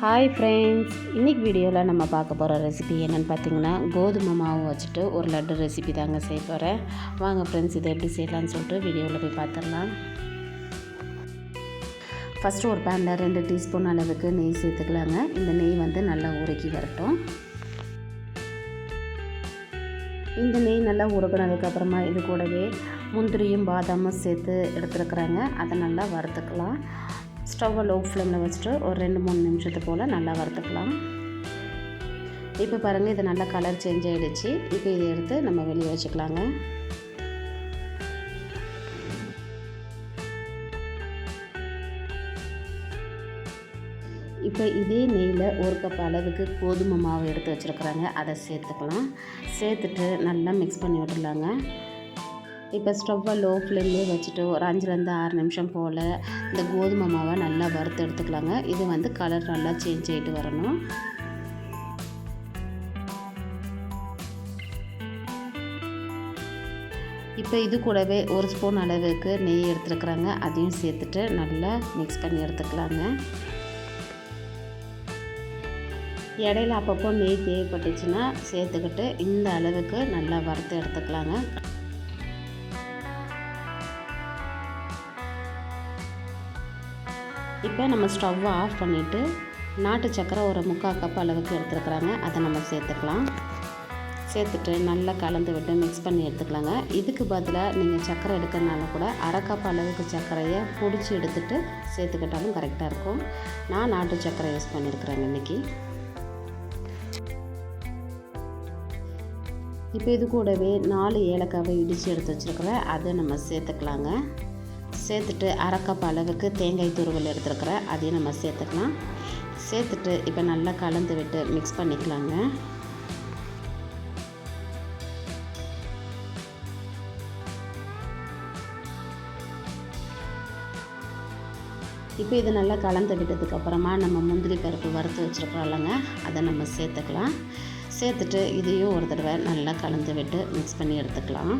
Hi friends இன்றைக்கி வீடியோவில் நம்ம பார்க்க போகிற ரெசிபி என்னென்னு பார்த்தீங்கன்னா கோதுமை மாவு வச்சுட்டு ஒரு லட்டு ரெசிபி தாங்க செய்ய போகிறேன் வாங்க ஃப்ரெண்ட்ஸ் இதை எப்படி செய்யலாம்னு சொல்லிட்டு வீடியோவில் போய் பார்த்துடலாம். ஃபஸ்ட்டு ஒரு பேனில் ரெண்டு டீஸ்பூன் அளவுக்கு நெய் சேர்த்துக்கலாங்க. இந்த நெய் வந்து நல்லா உருக்கி வரட்டும். இந்த நெய் நல்லா உருக்கினதுக்கப்புறமா இது கூடவே முந்திரியும் பாதாமும் சேர்த்து எடுத்துருக்குறாங்க. அதை நல்லா வறுத்துக்கலாம். ஸ்டவ்வை லோ ஃப்ளேமில் வச்சுட்டு ஒரு ரெண்டு மூணு நிமிஷத்து போல் நல்லா வறுத்துக்கலாம். இப்போ பாருங்கள் இது நல்லா கலர் சேஞ்ச் ஆகிடுச்சு இப்போ இதை எடுத்து நம்ம வெளியே வச்சுக்கலாங்க. இப்போ இதே நெய்யில் ஒரு கப் அளவுக்கு கோதுமை மாவு எடுத்து வச்சுருக்குறாங்க. அதை சேர்த்துக்கலாம். சேர்த்துட்டு நல்லா மிக்ஸ் பண்ணி விட்டுடலாங்க. இப்போ ஸ்டவ்வை லோ ஃப்ளேம்லேயே வச்சுட்டு ஒரு அஞ்சுலேருந்து ஆறு நிமிஷம் போல் இந்த கோதுமை மாவை நல்லா வறுத்து எடுத்துக்கலாங்க. இது வந்து கலர் நல்லா சேஞ்ச் ஆகிட்டு வரணும். இப்போ இது கூடவே ஒரு ஸ்பூன் அளவுக்கு நெய் எடுத்துருக்குறாங்க. அதையும் சேர்த்துட்டு நல்லா மிக்ஸ் பண்ணி எடுத்துக்கலாங்க. இடையில அப்பப்போ நெய் தேவைப்பட்டுச்சுன்னா சேர்த்துக்கிட்டு இந்த அளவுக்கு நல்லா வறுத்து எடுத்துக்கலாங்க. இப்போ நம்ம ஸ்டவ்வை ஆஃப் பண்ணிவிட்டு நாட்டு சக்கரை ஒரு முக்கால் கப் அளவுக்கு எடுத்துருக்குறாங்க. அதை நம்ம சேர்த்துக்கலாம். சேர்த்துட்டு நல்லா கலந்து விட்டு மிக்ஸ் பண்ணி எடுத்துக்கலாங்க. இதுக்கு பதிலாக நீங்கள் சக்கரை எடுக்கிறனால கூட அரை கப் அளவுக்கு சர்க்கரையை பிடிச்சி எடுத்துகிட்டு சேர்த்துக்கிட்டாலும் கரெக்டாக இருக்கும். நான் நாட்டு சக்கரை யூஸ் பண்ணியிருக்கிறேங்க இன்றைக்கி இப்போ இது கூடவே நாலு ஏலக்காவை இடித்து எடுத்து வச்சுருக்கிறேன். அதை நம்ம சேர்த்துக்கலாங்க. சேர்த்துட்டு அரைக்கப் அளவுக்கு தேங்காய் துருவல் எடுத்துருக்குறேன். அதையும் நம்ம சேர்த்துக்கலாம். சேர்த்துட்டு இப்போ நல்லா கலந்து விட்டு மிக்ஸ் பண்ணிக்கலாங்க. இப்போ இது நல்லா கலந்து விட்டதுக்கப்புறமா நம்ம முந்திரி பருப்பு வறுத்து வச்சுருக்கோம் இல்லைங்க அதை நம்ம சேர்த்துக்கலாம். சேர்த்துட்டு இதையும் ஒரு தடவை நல்லா கலந்து விட்டு மிக்ஸ் பண்ணி எடுத்துக்கலாம்.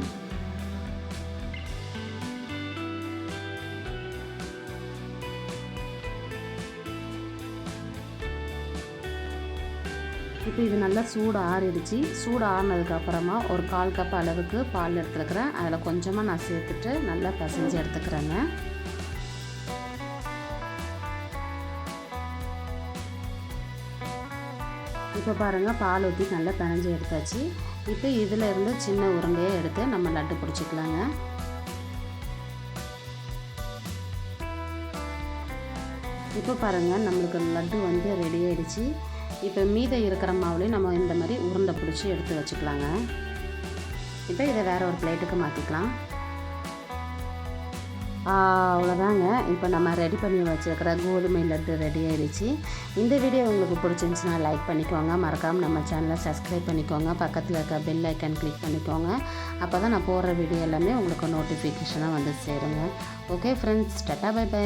இப்போ இது நல்லா சூடு ஆறிடுச்சு. சூடு ஆறினதுக்கப்புறமா ஒரு கால் கப் அளவுக்கு பால் எடுத்துருக்குறேன். அதில் கொஞ்சமாக நான் சேர்த்துட்டு நல்லா பசைஞ்சு எடுத்துக்கிறேங்க. இப்போ பாருங்கள் பால் ஊற்றி நல்லா பிணைஞ்சி எடுத்தாச்சு. இப்போ இதில் இருந்து சின்ன உருண்டையை எடுத்து நம்ம லட்டு பிடிச்சிக்கலாங்க. இப்போ பாருங்கள் நம்மளுக்கு லட்டு வந்து ரெடி ஆகிடுச்சு இப்போ மீதம் இருக்கிற மாவுலையும் நம்ம இந்த மாதிரி உருண்டை பிடிச்சி எடுத்து வச்சுக்கலாங்க. இப்போ இதை வேறு ஒரு பிளேட்டுக்கு மாற்றிக்கலாம் அவ்வளோதாங்க. இப்போ நம்ம ரெடி பண்ணி வச்சுருக்கிற கோதுமை லட்டு ரெடி ஆயிடுச்சு. இந்த வீடியோ உங்களுக்கு பிடிச்சிருந்துச்சுன்னா லைக் பண்ணிக்கோங்க. மறக்காமல் நம்ம சேனலை சப்ஸ்கிரைப் பண்ணிக்கோங்க. பக்கத்தில் இருக்க பெல் ஐக்கன் கிளிக் பண்ணிக்கோங்க. அப்போ தான் நான் போடுற வீடியோ எல்லாமே உங்களுக்கு நோட்டிஃபிகேஷனாக வந்து சேருங்க. Okay friends tata bye bye